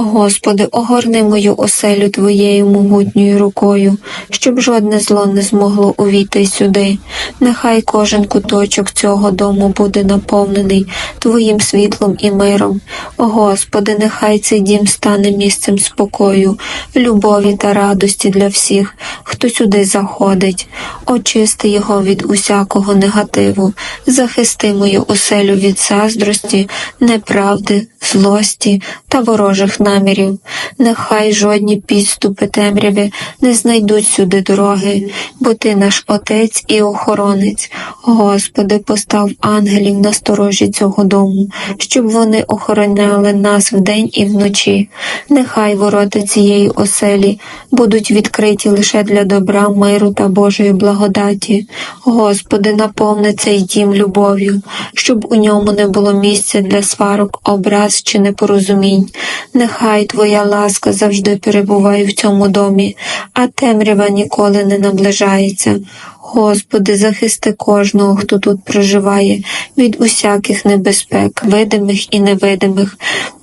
Господи, огорни мою оселю Твоєю могутньою рукою, щоб жодне зло не змогло увійти сюди. Нехай кожен куточок цього дому буде наповнений Твоїм світлом і миром. Господи, нехай цей дім стане місцем спокою, любові та радості для всіх, хто сюди заходить. Очисти його від усякого негативу, захисти мою оселю від заздрості, неправди, злості та ворожих намірів. Нехай жодні підступи темряви не знайдуть сюди дороги, бо ти наш Отець і охоронець. Господи, постав ангелів на сторожі цього дому, щоб вони охороняли нас вдень і вночі. Нехай ворота цієї оселі будуть відкриті лише для добра, миру та Божої благодаті. Господи, наповни цей дім любов'ю, щоб у ньому не було місця для сварок, образ чи непорозумінь. Нехай Твоя ласка завжди перебуває в цьому домі, а темрява ніколи не наближається. Господи, захисти кожного, хто тут проживає, від усяких небезпек, видимих і невидимих.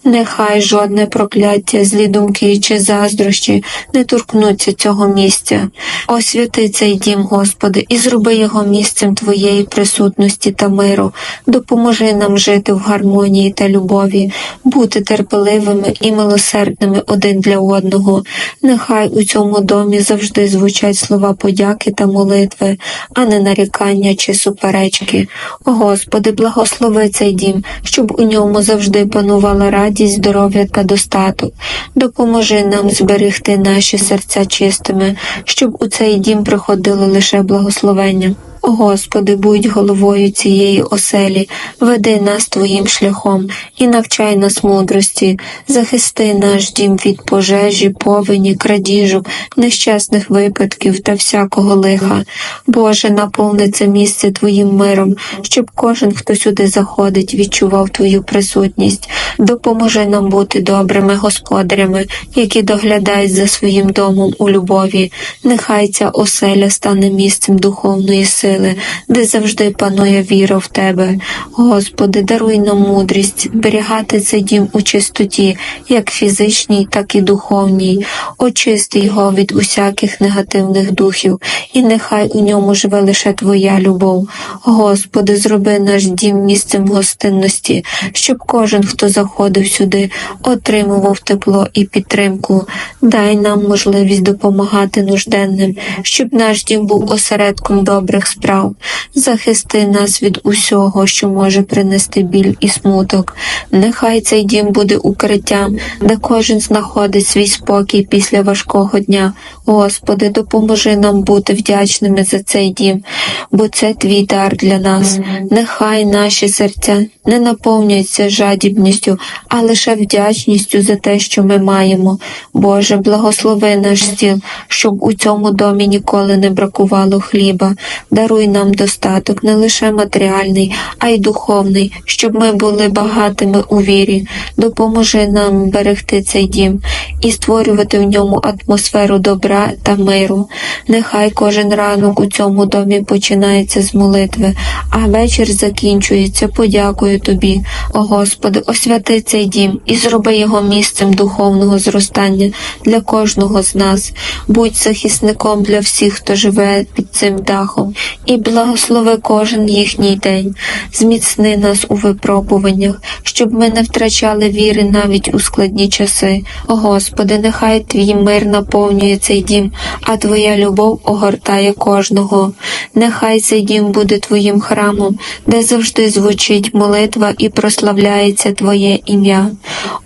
Нехай жодне прокляття, злі думки чи заздрощі не торкнуться цього місця. Освяти цей дім, Господи, і зроби його місцем Твоєї присутності та миру. Допоможи нам жити в гармонії та любові, бути терпеливими і милосердними один для одного. Нехай у цьому домі завжди звучать слова подяки та молитви, а не нарікання чи суперечки. Господи, благослови цей дім, щоб у ньому завжди панувала радість, здоров'я та достаток. Допоможи нам зберегти наші серця чистими, щоб у цей дім приходило лише благословення. Господи, будь головою цієї оселі, веди нас Твоїм шляхом і навчай нас мудрості, захисти наш дім від пожежі, повені, крадіжу, нещасних випадків та всякого лиха. Боже, наповни це місце Твоїм миром, щоб кожен, хто сюди заходить, відчував Твою присутність. Допоможи нам бути добрими господарями, які доглядають за своїм домом у любові. Нехай ця оселя стане місцем духовної сили де завжди панує віра в Тебе. Господи, даруй нам мудрість, зберігати цей дім у чистоті, як фізичній, так і духовній. Очисти його від усяких негативних духів, і нехай у ньому живе лише Твоя любов. Господи, зроби наш дім місцем гостинності, щоб кожен, хто заходив сюди, отримував тепло і підтримку. Дай нам можливість допомагати нужденним, щоб наш дім був осередком добрих справ. Захисти нас від усього, що може принести біль і смуток. Нехай цей дім буде укриттям, де кожен знаходить свій спокій після важкого дня. Господи, допоможи нам бути вдячними за цей дім, бо це твій дар для нас. Нехай наші серця не наповнюються жадібністю, а лише вдячністю за те, що ми маємо. Боже, благослови наш стіл, щоб у цьому домі ніколи не бракувало хліба. Даруй нам достаток не лише матеріальний, а й духовний, щоб ми були багатими у вірі. Допоможи нам берегти цей дім і створювати в ньому атмосферу добра та миру. Нехай кожен ранок у цьому домі починається з молитви, а вечір закінчується подякою Тобі. О Господи, освяти цей дім і зроби його місцем духовного зростання для кожного з нас. Будь захисником для всіх, хто живе під цим дахом, і благослови кожен їхній день. Зміцни нас у випробуваннях, щоб ми не втрачали віри навіть у складні часи. О Господи, нехай Твій мир наповнює цей дім, а Твоя любов огортає кожного. Нехай цей дім буде Твоїм храмом, де завжди звучить молитва і прославляється Твоє ім'я.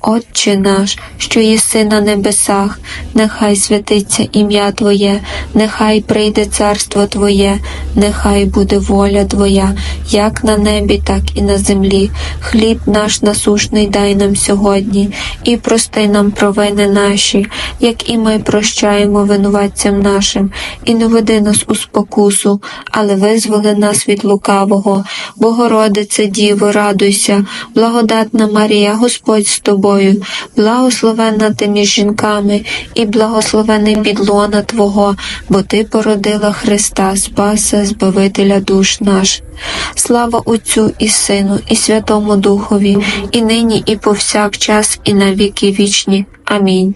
Отче наш, що єси на небесах, нехай святиться ім'я Твоє, нехай прийде царство Твоє, нехай буде воля Твоя, як на небі, так і на землі. Хліб наш насушний дай нам сьогодні, і прости нам провини наші, як і ми прощаємо винуватцям нашим, і не веди нас у спокусу, але визволи нас від лукавого. Богородице, Діво, радуйся, благодатна Марія, Господь з тобою, благословенна ти між жінками, і благословений підлона Твого, бо Ти породила Христа, Спаса, Збавителя душ наш. Слава Отцю і Сину, і Святому Духові, і нині, і повсякчас, і на віки вічні. Амінь.